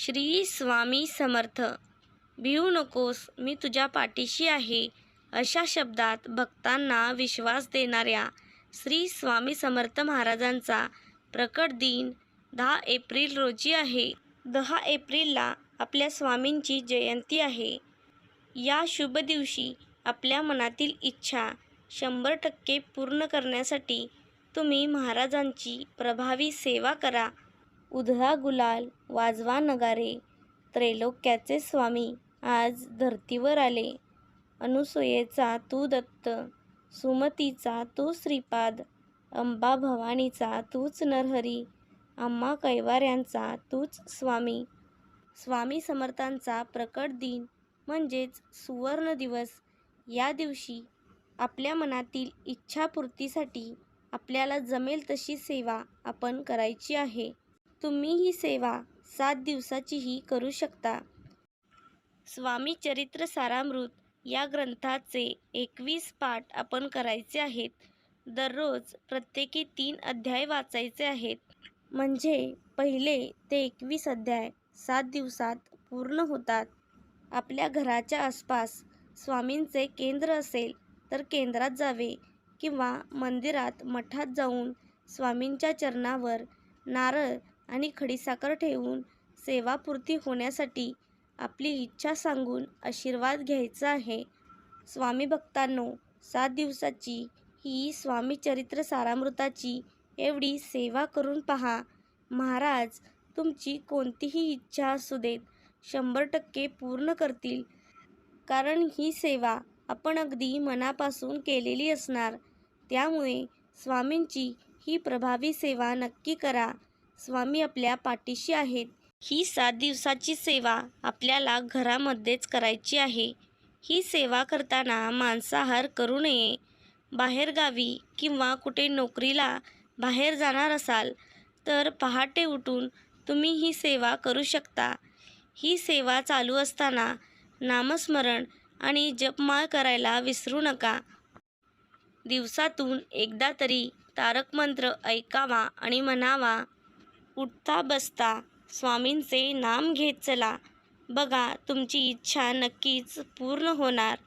श्री स्वामी समर्थ. भिवू नकोस मी तुझ्या पाठीशी आहे. अशा शब्दात भक्तांना विश्वास देणाऱ्या श्री स्वामी समर्थ महाराजांचा प्रकट दिन दहा एप्रिल रोजी आहे. दहा एप्रिलला आपल्या स्वामींची जयंती आहे. या शुभ दिवशी आपल्या मनातील इच्छा शंभर टक्के पूर्ण करण्यासाठी तुम्ही महाराजांची प्रभावी सेवा करा. उधळा गुलाल वाजवा नगारे त्रैलोक्याचे स्वामी आज धर्तीवर आले. अनुसूयेचा तू दत्त सुमतीचा तू श्रीपाद अंबा भवानीचा तूच नरहरी आम्हा कैवाऱ्यांचा तूच स्वामी. स्वामी समर्थांचा प्रकट दिन म्हणजेच सुवर्ण दिवस. या दिवशी आपल्या मनातील इच्छापूर्तीसाठी आपल्याला जमेल तशी सेवा आपण करायची आहे. तुम्ही ही सेवा सात दिवसाचीही करू शकता. स्वामी चरित्र सारामृत या ग्रंथाचे एकवीस पाठ आपण करायचे आहेत. दररोज प्रत्येकी तीन अध्याय वाचायचे आहेत. म्हणजे पहिले ते एकवीस अध्याय सात दिवसात पूर्ण होतात. आपल्या घराच्या आसपास स्वामींचे केंद्र असेल तर केंद्रात जावे किंवा मंदिरात मठात जाऊन स्वामींच्या चरणावर नारळ आणि खडीसाखर ठेवून सेवापूर्ती होण्यासाठी आपली इच्छा सांगून आशीर्वाद घ्यायचा आहे. स्वामी भक्तांनो सात दिवसाची ही स्वामी चरित्र सारामृताची एवढी सेवा करून पहा. महाराज तुमची कोणतीही इच्छा असू देत शंभर टक्के पूर्ण करतील. कारण ही सेवा आपण अगदी मनापासून केलेली असणार. त्यामुळे स्वामींची ही प्रभावी सेवा नक्की करा. स्वामी आपल्या पाठीशी आहेत. ही सात दिवसाची सेवा आपल्याला घरामध्येच करायची आहे. ही सेवा करताना मांसाहार करू नये. बाहेरगावी किंवा कुठे नोकरीला बाहेर जाणार असाल तर पहाटे उठून तुम्ही ही सेवा करू शकता. ही सेवा चालू असताना नामस्मरण आणि जपमाळ करायला विसरू नका. दिवसातून एकदा तरी तारक मंत्र ऐकावा आणि म्हणावा उठता बसता स्वामींचे नाम घेत चला. बघा तुमची इच्छा नक्कीच पूर्ण होणार.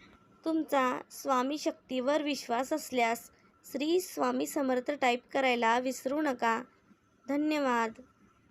तुमचा स्वामी शक्तीवर विश्वास असल्यास श्री स्वामी समर्थ टाईप करायला विसरू नका. धन्यवाद.